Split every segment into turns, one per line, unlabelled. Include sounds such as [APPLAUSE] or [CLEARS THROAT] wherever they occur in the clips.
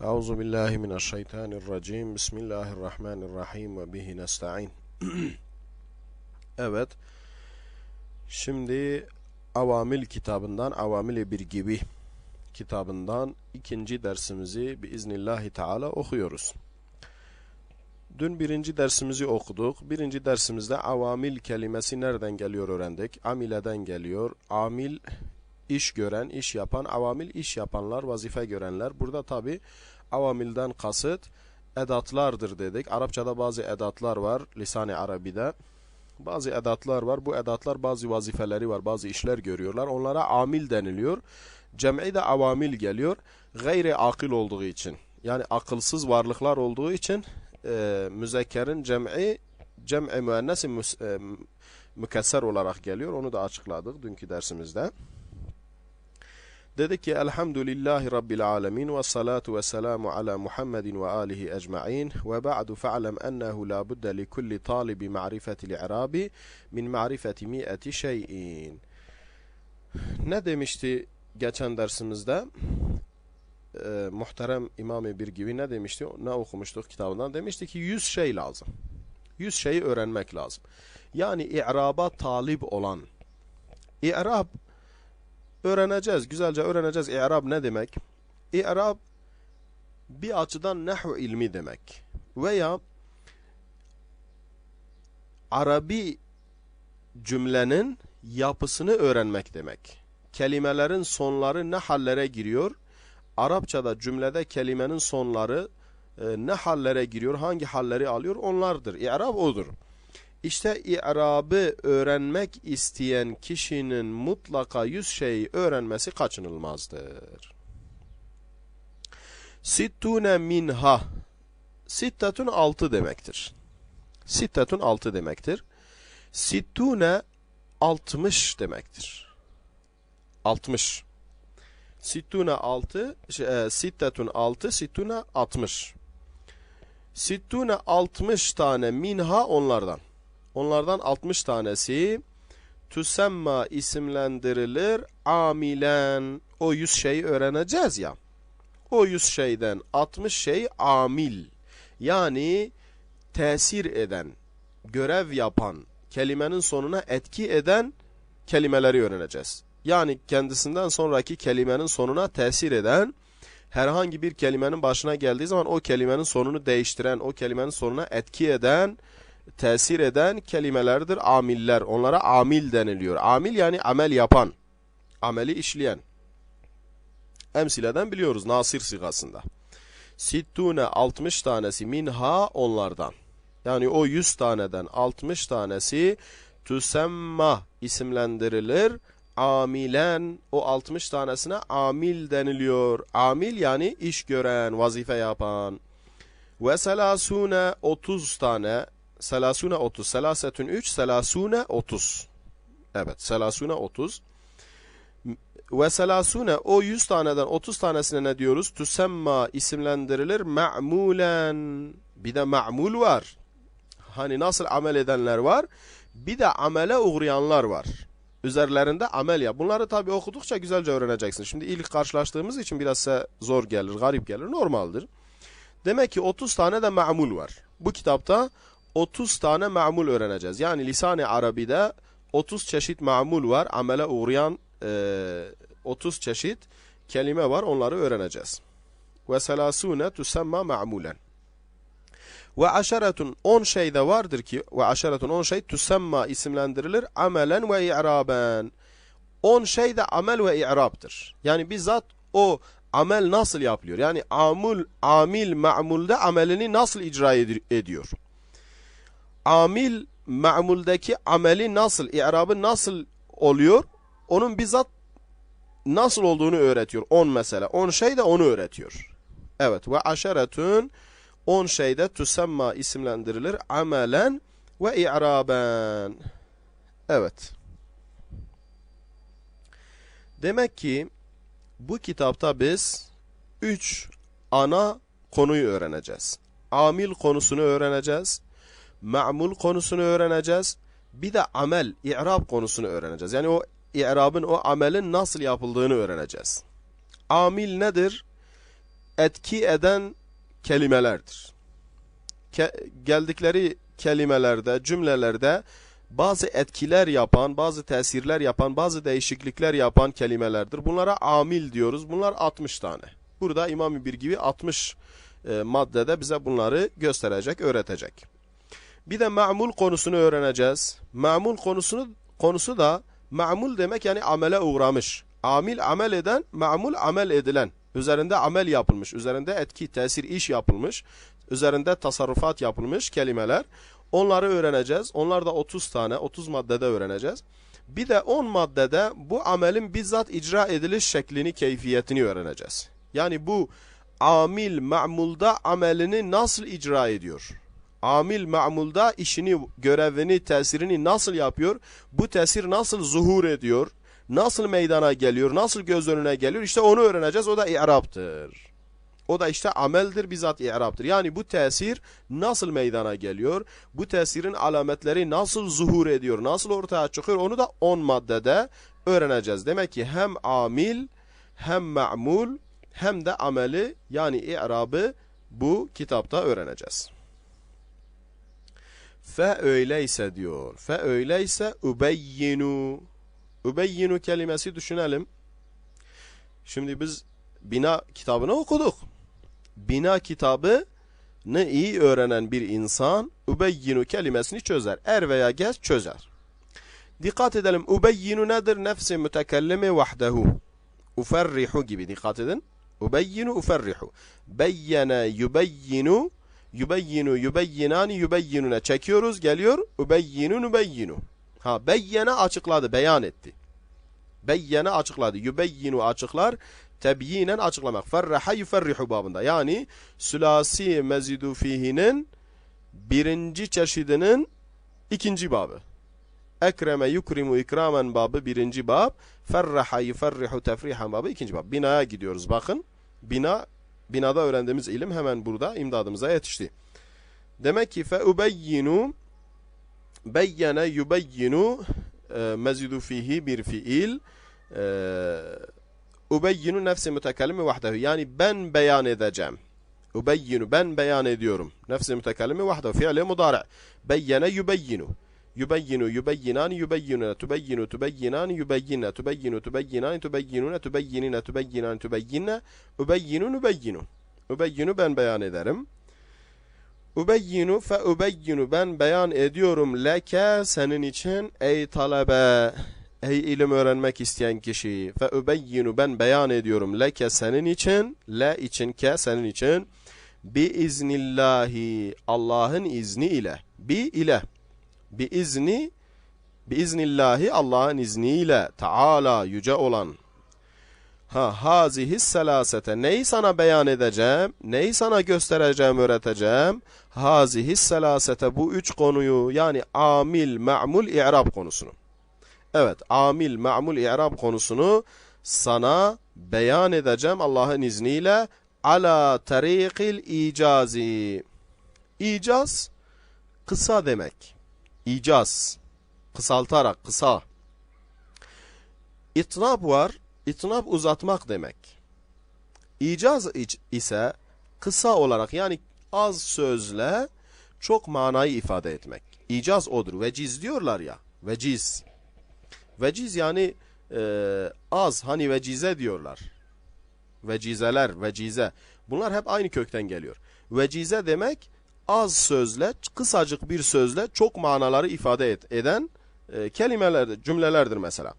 Euzu billahi mineşşeytanirracim. Bismillahirrahmanirrahim ve bihi nestaîn. [CLEARS THROAT] evet. Şimdi Avamil kitabından Avamil bir gibi kitabından ikinci dersimizi biiznillahi teala okuyoruz. Dün birinci dersimizi okuduk. Birinci dersimizde avamil kelimesi nereden geliyor öğrendik. Amileden geliyor. Amil iş gören, iş yapan, avamil iş yapanlar, vazife görenler. Burada tabi avamilden kasıt edatlardır dedik. Arapçada bazı edatlar var lisan-ı Arabi'de. Bazı edatlar var. Bu edatlar bazı vazifeleri var, bazı işler görüyorlar. Onlara amil deniliyor. Cem'i de avamil geliyor. Gayri akıl olduğu için. Yani akılsız varlıklar olduğu için e, müzekkerin cem'i cem'i müennesi e, mükesser olarak geliyor. Onu da açıkladık dünkü dersimizde. Dedik ki elhamdülillahi rabbil alemin ve salatu ve selamu ala Muhammedin ve alihi ecma'in ve ba'du fa'lem ennehu la budde li kulli talibi ma'rifetil i'rabi min ma'rifeti mi'eti şeyin. Ne demişti geçen dersimizde? Ee, muhterem İmam-ı Bir gibi ne demişti? Ne okumuştuk kitabından? Demişti ki yüz şey lazım. Yüz şeyi öğrenmek lazım. Yani i'raba talip olan. İ'rab öğreneceğiz. Güzelce öğreneceğiz. İ'rab ne demek? İ'rab bir açıdan nehv ilmi demek. Veya Arabi cümlenin yapısını öğrenmek demek. Kelimelerin sonları ne hallere giriyor? Arapçada cümlede kelimenin sonları e, ne hallere giriyor, hangi halleri alıyor onlardır. İ'rab odur. İşte i'rabı öğrenmek isteyen kişinin mutlaka yüz şeyi öğrenmesi kaçınılmazdır. Sittune minha Sittetun altı demektir. Sittetun altı demektir. Sittune altmış demektir. Altmış. Sittune altı, şey, e, sittetun altı, sittune altmış. Sittune altmış tane minha onlardan. Onlardan 60 tanesi tüsemma isimlendirilir amilen. O 100 şeyi öğreneceğiz ya. O 100 şeyden 60 şey amil. Yani tesir eden, görev yapan, kelimenin sonuna etki eden kelimeleri öğreneceğiz. Yani kendisinden sonraki kelimenin sonuna tesir eden, herhangi bir kelimenin başına geldiği zaman o kelimenin sonunu değiştiren, o kelimenin sonuna etki eden, tesir eden kelimelerdir amiller. Onlara amil deniliyor. Amil yani amel yapan, ameli işleyen. Emsileden biliyoruz nasir sigasında. Sittune 60 tanesi minha onlardan. Yani o 100 taneden 60 tanesi tüsemma isimlendirilir. Amilen o 60 tanesine amil deniliyor. Amil yani iş gören, vazife yapan. Ve selasune 30 tane selasune 30. Selasetün 3, selasune 30. Evet, selasune 30. Ve selasune o 100 taneden 30 tanesine ne diyoruz? Tüsemma isimlendirilir ma'mulen. Bir de ma'mul var. Hani nasıl amel edenler var? Bir de amele uğrayanlar var. Üzerlerinde amel ya. Bunları tabi okudukça güzelce öğreneceksin. Şimdi ilk karşılaştığımız için biraz zor gelir, garip gelir. Normaldir. Demek ki 30 tane de ma'mul var. Bu kitapta 30 tane ma'mul öğreneceğiz. Yani lisan-ı Arabi'de 30 çeşit ma'mul var. Amele uğrayan e, 30 çeşit kelime var. Onları öğreneceğiz. Ve selasune tusemma ma'mulen. Ve aşeretun 10 şey de vardır ki ve aşeretun 10 şey tusemma isimlendirilir amelen ve i'raben. 10 şey de amel ve i'rabdır. Yani bizzat o amel nasıl yapılıyor? Yani amul, amil ma'mulde amelini nasıl icra ediyor? Amil ma'muldeki ameli nasıl, i'rabı nasıl oluyor? Onun bizzat nasıl olduğunu öğretiyor. 10 mesela. 10 şey de onu öğretiyor. Evet. Ve aşeretün 10 şeyde tüsemma isimlendirilir. Amelen ve i'raben. Evet. Demek ki bu kitapta biz 3 ana konuyu öğreneceğiz. Amil konusunu öğreneceğiz ma'mul konusunu öğreneceğiz. Bir de amel, i'rab konusunu öğreneceğiz. Yani o i'rabın, o amelin nasıl yapıldığını öğreneceğiz. Amil nedir? etki eden kelimelerdir. Ke geldikleri kelimelerde, cümlelerde bazı etkiler yapan, bazı tesirler yapan, bazı değişiklikler yapan kelimelerdir. Bunlara amil diyoruz. Bunlar 60 tane. Burada İmam-ı Bir gibi 60 e, maddede bize bunları gösterecek, öğretecek. Bir de ma'mul konusunu öğreneceğiz. Ma'mul konusunu konusu da ma'mul demek yani amele uğramış. Amil amel eden, ma'mul amel edilen. Üzerinde amel yapılmış, üzerinde etki, tesir, iş yapılmış, üzerinde tasarrufat yapılmış kelimeler. Onları öğreneceğiz. Onlar da 30 tane, 30 maddede öğreneceğiz. Bir de 10 maddede bu amelin bizzat icra ediliş şeklini, keyfiyetini öğreneceğiz. Yani bu amil ma'mulda amelini nasıl icra ediyor? Amil ma'mulda işini, görevini, tesirini nasıl yapıyor? Bu tesir nasıl zuhur ediyor? Nasıl meydana geliyor? Nasıl göz önüne geliyor? İşte onu öğreneceğiz. O da i'raptır. O da işte ameldir bizzat i'raptır. Yani bu tesir nasıl meydana geliyor? Bu tesirin alametleri nasıl zuhur ediyor? Nasıl ortaya çıkıyor? Onu da 10 maddede öğreneceğiz. Demek ki hem amil hem ma'mul hem de ameli yani i'rabı bu kitapta öğreneceğiz. Fe öyleyse diyor. Fe öyleyse ubeyyinu. Ubeyyinu kelimesi düşünelim. Şimdi biz bina kitabını okuduk. Bina kitabını iyi öğrenen bir insan ubeyyinu kelimesini çözer. Er veya geç çözer. Dikkat edelim. Ubeyyinu nedir? Nefsi mütekellimi vahdehu. Uferrihu gibi dikkat edin. Ubeyyinu uferrihu. Beyyene yubeyyinu yubeyyinu yubeyyinani yubeyyinune çekiyoruz geliyor. Ubeyyinu nubeyyinu. Ha beyyene açıkladı, beyan etti. Beyyene açıkladı. Yubeyyinu açıklar. Tebyinen açıklamak. Ferraha yuferrihu babında. Yani sülasi mezidu fihinin birinci çeşidinin ikinci babı. Ekreme yukrimu ikramen babı birinci bab. Ferraha yuferrihu tefrihan babı ikinci bab. Binaya gidiyoruz bakın. Bina, binada öğrendiğimiz ilim hemen burada imdadımıza yetişti. Demek ki fe ubeyyinu beyyene yubeyyinu e, mezidu fihi bir fiil e, ubeyyinu nefsi mütekellimi vahdehu. Yani ben beyan edeceğim. Ubeyyinu ben beyan ediyorum. Nefsi mütekellimi vahdehu fiili mudari. Beyyene yubeyyinu yubeyyinu yubeyyinani yubeyyinune tubeyyinu tubeyyinani yubeyyinne tubeyyinu tubeyyinani tubeyyinune tubeyyinine tubeyyinani tubeyyinne ubeyyinu nubeyyinu ubeyyinu ben beyan ederim. Ubeyyinu fe ubeyyinu ben beyan ediyorum leke senin için ey talebe ey ilim öğrenmek isteyen kişi. Fe ubeyyinu ben beyan ediyorum leke senin için le için ke senin için. Bi iznillahi Allah'ın izni ile bi ile bi izni bi iznillahi Allah'ın izniyle taala yüce olan Ha hazihi selasete neyi sana beyan edeceğim, neyi sana göstereceğim, öğreteceğim. Hazihi selasete bu üç konuyu yani amil, ma'mul, i'rab konusunu. Evet, amil, ma'mul, i'rab konusunu sana beyan edeceğim Allah'ın izniyle ala tarikil icazi. İcaz kısa demek. İcaz kısaltarak kısa. İtnab var İtnab uzatmak demek. İcaz ise kısa olarak yani az sözle çok manayı ifade etmek. İcaz odur. Veciz diyorlar ya. Veciz. Veciz yani e, az hani vecize diyorlar. Vecizeler, vecize. Bunlar hep aynı kökten geliyor. Vecize demek az sözle, kısacık bir sözle çok manaları ifade et, eden e, kelimelerdir, cümlelerdir mesela.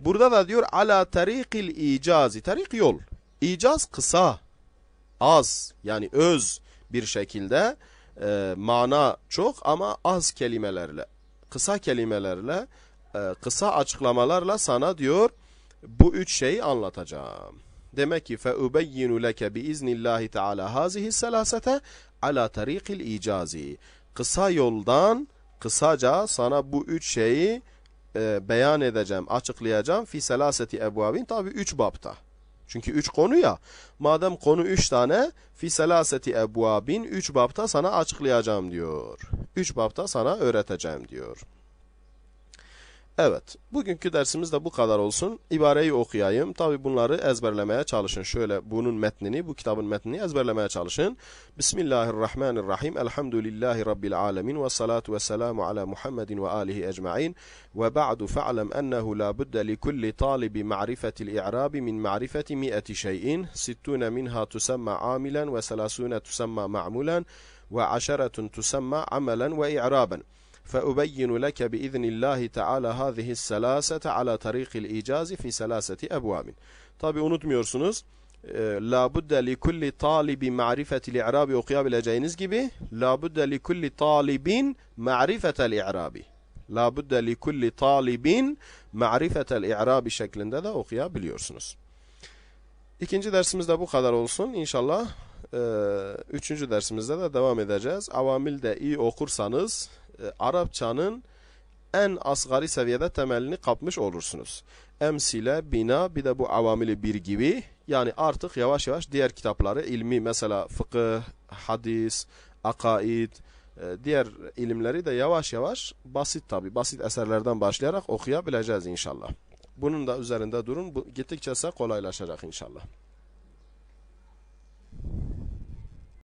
Burada da diyor ala tarikil icazi. Tarik yol. İcaz kısa, az yani öz bir şekilde e, mana çok ama az kelimelerle, kısa kelimelerle, e, kısa açıklamalarla sana diyor bu üç şeyi anlatacağım. Demek ki fe ubeyyinu leke bi iznillahi teala hazihi selasete ala tarikil icazi. Kısa yoldan kısaca sana bu üç şeyi e, beyan edeceğim, açıklayacağım. Fi selaseti ebvabin tabi üç bapta. Çünkü üç konu ya. Madem konu üç tane fi selaseti ebvabin üç bapta sana açıklayacağım diyor. Üç bapta sana öğreteceğim diyor. Evet, bugünkü dersimiz de bu kadar olsun. İbareyi okuyayım. Tabi bunları ezberlemeye çalışın. Şöyle bunun metnini, bu kitabın metnini ezberlemeye çalışın. Bismillahirrahmanirrahim. Elhamdülillahi Rabbil alemin. Ve salatu ve selamu ala Muhammedin ve alihi ecma'in. Ve ba'du fa'lem ennehu la budde li kulli talibi ma'rifetil i'rabi min ma'rifeti mi'eti şeyin. Sittune minha tusemma amilen ve selasune tusemma ma'mulen ve aşeretun tusemma amelen ve i'raben. فأبين لك بإذن الله تعالى هذه السلاسة على طريق الإيجاز في سلاسة أبواب Tabi unutmuyorsunuz. La budde li kulli talibi ma'rifetil i'rabi okuyabileceğiniz gibi la budde li kulli talibin ma'rifetel i'rabi. La budde li kulli talibin ma'rifetel i'rabi şeklinde de okuyabiliyorsunuz. İkinci dersimiz de bu kadar olsun. İnşallah e, üçüncü dersimizde de devam edeceğiz. Avamil de iyi okursanız e, Arapçanın en asgari seviyede temelini kapmış olursunuz. Emsile, bina bir de bu avamili bir gibi yani artık yavaş yavaş diğer kitapları ilmi mesela fıkıh, hadis, akaid, e, diğer ilimleri de yavaş yavaş basit tabi basit eserlerden başlayarak okuyabileceğiz inşallah. Bunun da üzerinde durun. Bu, gittikçe ise kolaylaşacak inşallah.